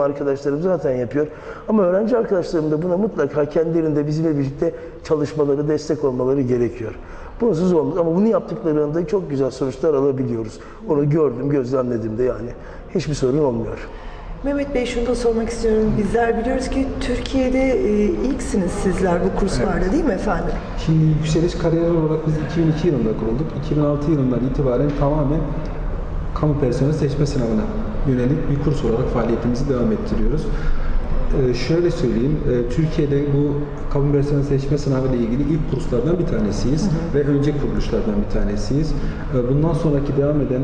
arkadaşlarım zaten yapıyor. Ama öğrenci arkadaşlarım da buna mutlaka kendilerinde bizimle birlikte çalışmaları, destek olmaları gerekiyor. Bunsuz olmaz ama bunu yaptıklarında çok güzel sonuçlar alabiliyoruz. Onu gördüm, gözlemledim de yani. Hiçbir sorun olmuyor. Mehmet Bey şunu da sormak istiyorum. Bizler biliyoruz ki Türkiye'de e, ilksiniz sizler bu kurslarda değil mi efendim? Şimdi yükseliş kariyer olarak biz 2002 yılında kurulduk. 2006 yılından itibaren tamamen kamu personeli seçme sınavına yönelik bir kurs olarak faaliyetimizi devam ettiriyoruz. Ee, şöyle söyleyeyim, e, Türkiye'de bu kamu personeli seçme sınavı ile ilgili ilk kurslardan bir tanesiyiz ve önce kuruluşlardan bir tanesiyiz. Ee, bundan sonraki devam eden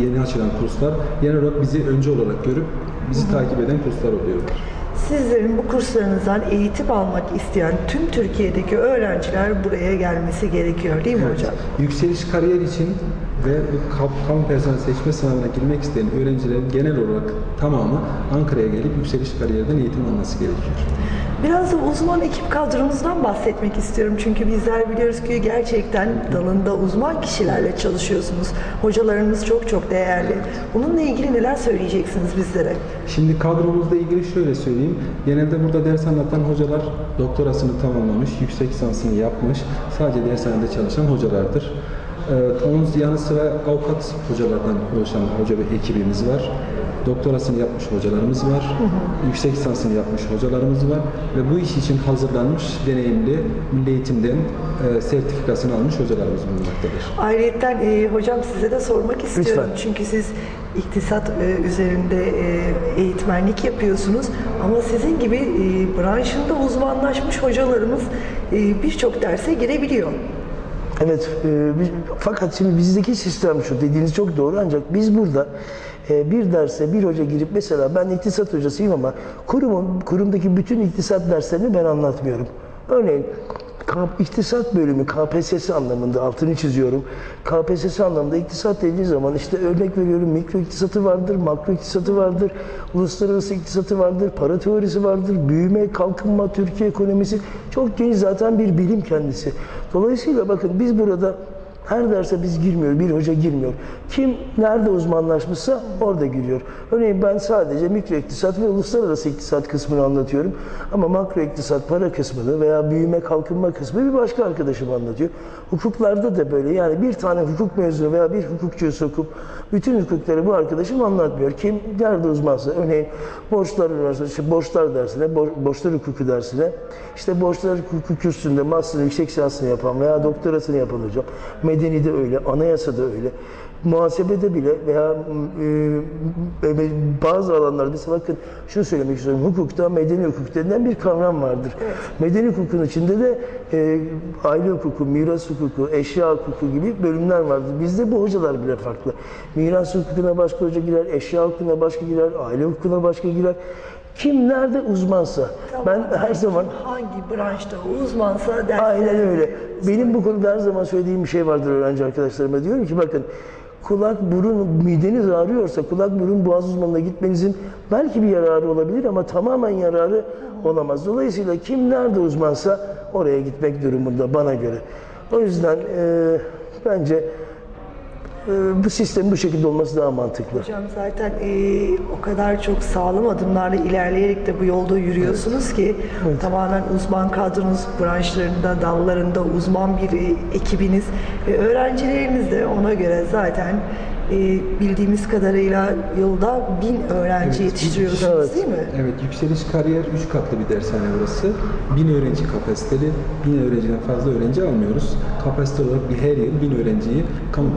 yeni açılan kurslar genel olarak bizi önce olarak görüp bizi takip eden kurslar oluyorlar. Sizlerin bu kurslarınızdan eğitim almak isteyen tüm Türkiye'deki öğrenciler buraya gelmesi gerekiyor değil mi Evet. hocam? Yükseliş kariyer için ve kamu personel seçme sınavına girmek isteyen öğrencilerin genel olarak tamamı Ankara'ya gelip yükseliş kariyerden eğitim alması gerekiyor. Biraz da uzman ekip kadromuzdan bahsetmek istiyorum. Çünkü bizler biliyoruz ki gerçekten dalında uzman kişilerle çalışıyorsunuz. Hocalarınız çok çok değerli. Bununla ilgili neler söyleyeceksiniz bizlere? Şimdi kadromuzla ilgili şöyle söyleyeyim. Genelde burada ders anlatan hocalar doktorasını tamamlamış, yüksek lisansını yapmış, sadece dershanede çalışan hocalardır. Ee, onun yanı sıra avukat hocalardan oluşan hoca ve ekibimiz var. Doktorasını yapmış hocalarımız var. Yüksek lisansını yapmış hocalarımız var. Ve bu iş için hazırlanmış, deneyimli, milli eğitimden e, sertifikasını almış hocalarımız bulunmaktadır. Ayrıyeten e, hocam size de sormak istiyorum. Lütfen. Çünkü siz iktisat e, üzerinde e, eğitmenlik yapıyorsunuz. Ama sizin gibi e, branşında uzmanlaşmış hocalarımız e, birçok derse girebiliyor. Evet, e, biz- fakat şimdi bizdeki sistem şu, dediğiniz çok doğru ancak biz burada bir derse bir hoca girip mesela ben iktisat hocasıyım ama kurumun kurumdaki bütün iktisat derslerini ben anlatmıyorum. Örneğin İktisat bölümü KPSS anlamında altını çiziyorum. KPSS anlamında iktisat dediği zaman işte örnek veriyorum mikro iktisatı vardır, makro iktisatı vardır, uluslararası iktisatı vardır, para teorisi vardır, büyüme, kalkınma, Türkiye ekonomisi çok geniş zaten bir bilim kendisi. Dolayısıyla bakın biz burada her derse biz girmiyor, bir hoca girmiyor. Kim nerede uzmanlaşmışsa orada giriyor. Örneğin ben sadece mikro iktisat ve uluslararası iktisat kısmını anlatıyorum. Ama makro iktisat para kısmını veya büyüme kalkınma kısmı bir başka arkadaşım anlatıyor. Hukuklarda da böyle yani bir tane hukuk mezunu veya bir hukukçuyu sokup bütün hukukları bu arkadaşım anlatmıyor. Kim nerede uzmansa örneğin borçlar üniversitesi, işte borçlar dersine, bor- borçlar hukuku dersine işte borçlar hukuku kürsüsünde master yüksek lisansını yapan veya doktorasını yapan hocam. Medeni de öyle, anayasa da öyle. Muhasebede bile veya e, e, bazı alanlarda mesela bakın şunu söylemek istiyorum. Hukukta medeni hukuk denilen bir kavram vardır. Medeni hukukun içinde de e, aile hukuku, miras hukuku, eşya hukuku gibi bölümler vardır. Bizde bu hocalar bile farklı. Miras hukukuna başka hoca girer, eşya hukukuna başka girer, aile hukukuna başka girer. Kim nerede uzmansa. Ben her zaman hangi branşta uzmansa dersler Aynen öyle. Benim bu konuda her zaman söylediğim bir şey vardır öğrenci arkadaşlarıma. Diyorum ki bakın kulak, burun, mideniz ağrıyorsa kulak, burun, boğaz uzmanına gitmenizin belki bir yararı olabilir ama tamamen yararı olamaz. Dolayısıyla kim nerede uzmansa oraya gitmek durumunda bana göre. O yüzden e, bence bu sistemin bu şekilde olması daha mantıklı. Hocam zaten eee, o kadar çok sağlam adımlarla ilerleyerek de bu yolda yürüyorsunuz ki tamamen uzman kadronuz, branşlarında, dallarında uzman bir e, ekibiniz ve öğrencileriniz de ona göre zaten e, bildiğimiz kadarıyla yılda bin öğrenci Evet, yetiştiriyorsunuz evet. değil mi? Evet, yükseliş kariyer 3 katlı bir dershane burası. 1000 öğrenci kapasiteli, 1000 öğrenciden fazla öğrenci almıyoruz. Kapasite olarak bir her yıl 1000 öğrenciyi kamu personeli